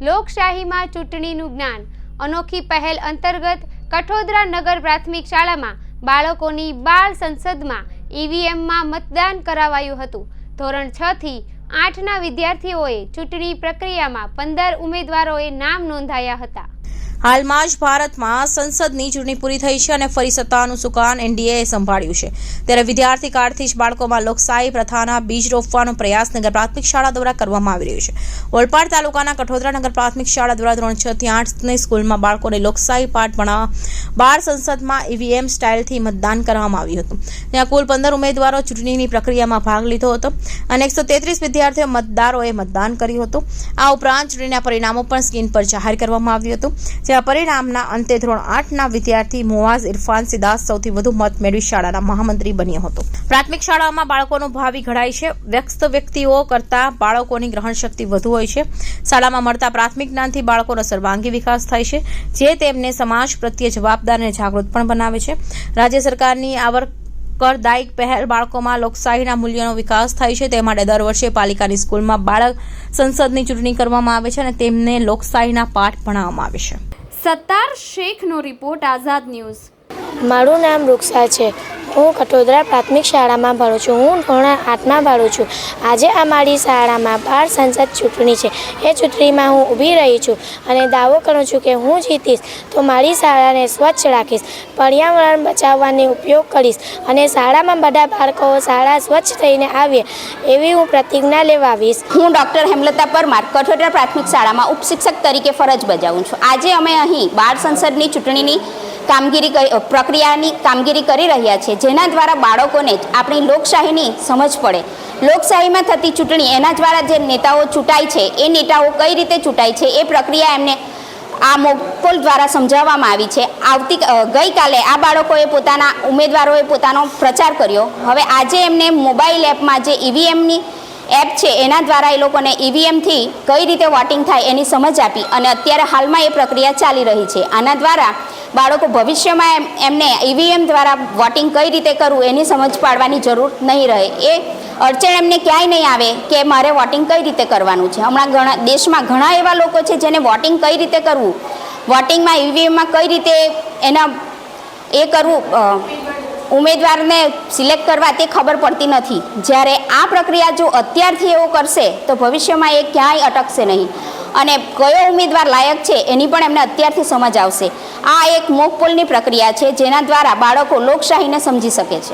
લોકશાહીમાં ચૂંટણીનું જ્ઞાન. અનોખી પહેલ અંતર્ગત કઠોદરા નગર પ્રાથમિક શાળામાં બાળકોની બાળ સંસદમાં ઈવીએમમાં મતદાન કરાવાયું હતું. ધોરણ છ થી આઠના વિદ્યાર્થીઓએ ચૂંટણી પ્રક્રિયામાં પંદર ઉમેદવારોએ નામ નોંધાયા હતા. હાલમાં જ ભારતમાં સંસદની ચૂંટણી પૂરી થઈ છે અને ફરી સત્તાનું સુકાન એનડીએએ સંભાળ્યું છે. ત્યારે વિદ્યાર્થી કાળથી જ બાળકોમાં લોકશાહી પ્રથાના બીજ રોપવાનો પ્રયાસ નગર પ્રાથમિક શાળા દ્વારા કરવામાં આવી રહ્યો છે. ઓલપાડ તાલુકાના કઠોદરા નગર પ્રાથમિક શાળા દ્વારા ધોરણ છ થી આઠની સ્કૂલમાં બાળકોને લોકશાહી પાઠ ભણાવવા બાર સંસદમાં ઈવીએમ સ્ટાઇલથી મતદાન કરવામાં આવ્યું હતું. ત્યાં કુલ પંદર ઉમેદવારો ચૂંટણીની પ્રક્રિયામાં ભાગ લીધો હતો અને એકસો તેત્રીસ વિદ્યાર્થીઓ મતદારોએ મતદાન કર્યું હતું. આ ઉપરાંત ચૂંટણીના પરિણામો પણ સ્ક્રીન પર જાહેર કરવામાં આવ્યું હતું. જેમાં પરિણામના અંતે ધોરણ આઠના વિદ્યાર્થી મોવાઝ ઇરફાન સિદાસ સૌથી વધુ મત મેળવી શાળાના મહામંત્રી બન્યો હતો. પ્રાથમિક શાળાઓમાં બાળકોનું ભાવિ ઘડાય છે. વ્યસ્ત વ્યક્તિઓ કરતાં બાળકોની ગ્રહણ શક્તિ વધુ હોય છે. શાળામાં મળતા પ્રાથમિક જ્ઞાનથી બાળકોનો સર્વાંગી વિકાસ થાય છે, જે તેમને સમાજ પ્રત્યે જવાબદાર અને જાગૃત પણ બનાવે છે. રાજ્ય સરકારની આવક કરદાયક પહેલ બાળકોમાં લોકશાહીના મૂલ્યોનો વિકાસ થાય છે. તે માટે દર વર્ષે પાલિકાની સ્કૂલમાં બાળક સંસદની ચૂંટણી કરવામાં આવે છે અને તેમને લોકશાહીના પાઠ ભણાવવામાં આવે છે. સત્તાર શેખનો રિપોર્ટ આઝાદ ન્યૂઝ. મારું નામ રૂક્ષા છે. હું કટોદરા પ્રાથમિક શાળામાં ભણું છું. હું ધોરણ આઠમાં ભણું છું. આજે અમારી શાળામાં બાળ સંસદ ચૂંટણી છે. એ ચૂંટણીમાં હું ઊભી રહી છું અને દાવો કરું છું કે હું જીતીશ તો મારી શાળાને સ્વચ્છ રાખીશ, પર્યાવરણ બચાવવાની ઉપયોગ કરીશ અને શાળામાં બધા બાળકો શાળા સ્વચ્છ થઈને આવે એવી હું પ્રતિજ્ઞા લેવાવીશ. હું ડૉક્ટર હેમલતા પરમાર, કઠોદરા પ્રાથમિક શાળામાં ઉપશિક્ષક તરીકે ફરજ બજાવું છું. આજે અમે અહીં બાળ સંસદની ચૂંટણીની કામગીરી કરી- પ્રક્રિયાની કામગીરી કરી રહ્યા છે. જેના દ્વારા બાળકોને આપણી લોકશાહીની સમજ પડે. લોકશાહીમાં થતી ચૂંટણી એના દ્વારા જે નેતાઓ ચૂંટાય છે, એ નેતાઓ કઈ રીતે ચૂંટાય છે, એ પ્રક્રિયા એમને આ મોકપોલ દ્વારા સમજાવવામાં આવી છે. આવતી ગઈકાલે આ બાળકોએ પોતાના ઉમેદવારોએ પોતાનો પ્રચાર કર્યો. હવે આજે એમને મોબાઈલ એપમાં જે ઈવીએમની એપ છે, એના દ્વારા એ લોકોને ઈવીએમથી કઈ રીતે વોટિંગ થાય એની સમજ આપી. અને અત્યારે હાલમાં એ પ્રક્રિયા ચાલી રહી છે. આના દ્વારા બાળકો ભવિષ્યમાં એમ, એમને ઈવીએમ દ્વારા વોટિંગ કઈ રીતે કરવું એની સમજ પાડવાની જરૂર નહીં રહે. એ અડચણ એમને ક્યાંય નહીં આવે કે મારે વોટિંગ કઈ રીતે કરવાનું છે. હમણાં ઘણા, દેશમાં ઘણા એવા લોકો છે જેને વોટિંગ કઈ રીતે કરવું, વોટિંગમાં, ઈવીએમમાં કઈ રીતે એના, એ કરવું ઉમેદવારને સિલેક્ટ કરવા તે ખબર પડતી નથી. જ્યારે આ પ્રક્રિયા જો અત્યારથી એવો કરશે, તો ભવિષ્યમાં એ ક્યાંય અટકશે નહીં. અને કયો ઉમેદવાર લાયક છે એની પણ એમને અત્યારથી સમજ આવશે. આ એક મોકપોલની પ્રક્રિયા છે જેના દ્વારા બાળકો લોકશાહીને સમજી શકે છે.